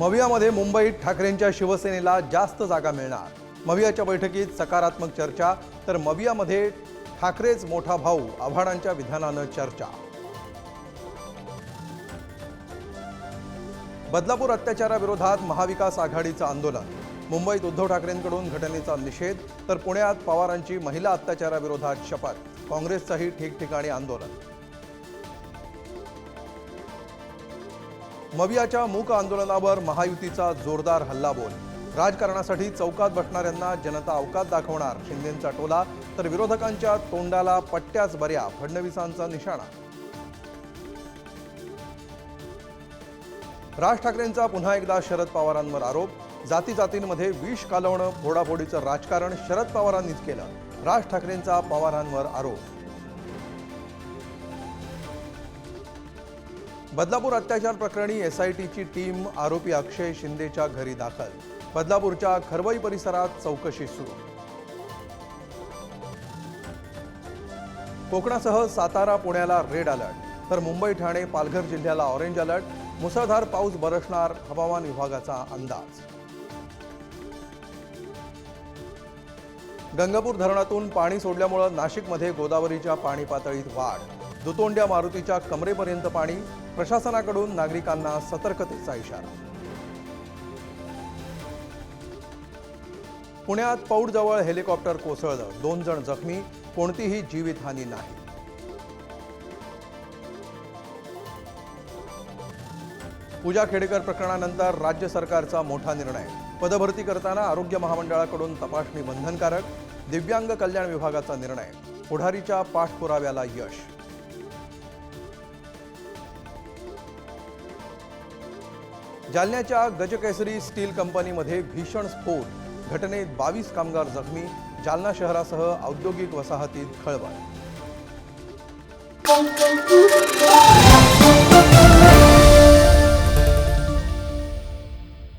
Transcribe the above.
मवियामध्ये मुंबईत ठाकरेंच्या शिवसेनेला जास्त जागा मिळणार. मवियाच्या बैठकीत सकारात्मक चर्चा तर मवियामध्ये ठाकरेच मोठा भाऊ आव्हाडांच्या विधानानं चर्चा. बदलापूर अत्याचाराविरोधात महाविकास आघाडीचं आंदोलन. मुंबईत उद्धव ठाकरेंकडून घटनेचा निषेध तर पुण्यात पवारांची महिला अत्याचाराविरोधात शपथ. काँग्रेसचंही ठिकठिकाणी आंदोलन. मवियाच्या मूक आंदोलनावर महायुतीचा जोरदार हल्लाबोल. राजकारणासाठी चौकात बसणाऱ्यांना जनता अवकात दाखवणार. शिंदेंचा टोला तर विरोधकांच्या तोंडाला पट्ट्याच बऱ्या फडणवीसांचा निशाणा. राज ठाकरेंचा पुन्हा एकदा शरद पवारांवर आरोप. जाती जातींमध्ये विष कालवणं फोडाफोडीचं राजकारण शरद पवारांनीच केलं. राज ठाकरेंचा पवारांवर आरोप. बदलापूर अत्याचार प्रकरणी एसआयटीची टीम आरोपी अक्षय शिंदेच्या घरी दाखल. बदलापूरच्या खरवई परिसरात चौकशी सुरू. कोकणासह सातारा पुण्याला रेड अलर्ट. तर मुंबई ठाणे पालघर जिल्ह्याला ऑरेंज अलर्ट. मुसळधार पाऊस बरसणार हवामान विभागाचा अंदाज. गंगापूर धरणातून पाणी सोडल्यामुळे नाशिकमध्ये गोदावरीच्या पाणी पातळीत वाढ. दुतोंड्या मारुतीच्या कमरेपर्यंत पाणी प्रशासनाकडून नागरिकांना सतर्कतेचा इशारा. पुण्यात पौडजवळ हेलिकॉप्टर कोसळलं. दोन जण जखमी कोणतीही जीवितहानी नाही. पूजा खेडेकर प्रकरणानंतर राज्य सरकारचा मोठा निर्णय. पदभरती करताना आरोग्य महामंडळाकडून तपासणी बंधनकारक दिव्यांग कल्याण विभागाचा निर्णय. पुढारीच्या पाठपुराव्याला यश. जालन्याच्या गजकेसरी स्टील कंपनीमध्ये भीषण स्फोट. घटनेत बावीस कामगार जखमी. जालना शहरासह औद्योगिक वसाहतीत खळबळ.